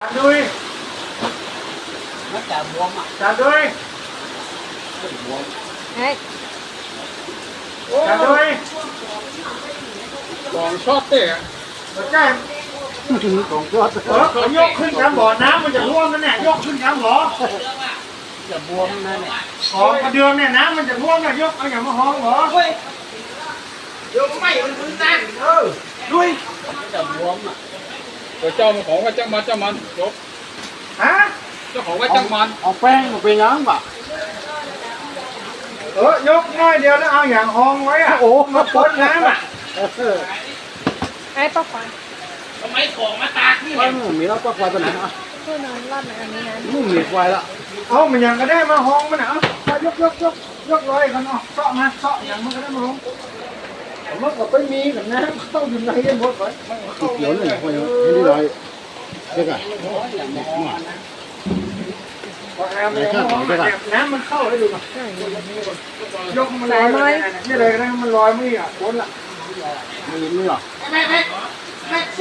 จับด้วย nó chả buông à จับด้วยเฮ้ยจับด้วยของชอบเตะใกล้ còn chót เออเขายกขึ้นกลางบ่อน้ำมันจะท่วมนั่นแหละยกขึ้นกลางบ่อ chả buông này này ของกระเดืองเนี่ยน้ำมันจะท่วมน่ะยกเอาอย่างมาห้องบ่ยกไม่มันพื้นตั้งเออด้วย chả buông à เดี๋ยวเจ้ามาของว่าจ้างมันจ้างมันจบฮะเจ้าของว่าจ้างมัน ông phèn một bên nhắm bà เออยกน้อยเดียวแล้วเอาอย่างห้องไว้อะโอ้มาพ้นน้ำอะไอ้ป้าควาย Ôi, mì nó có quay bên này hả ช่วยนอนรอดในอันนี้นะ nó mì quay lạ เอามันยังก็ได้มาห้องมันอะเอายกยกยกยกร้อยกันเนาะเสาะมาเสาะอย่างมันก็ได้มาห้อง mất một cái mì cả nè không dùng này một vậy lớn này quay nó đi rồi cái cả พอแอมเลยน้ำมันเข้าให้ดูหน่อยยกมันลอยนี่เลยนะมันลอยไม่อะพ้นละ mì mì à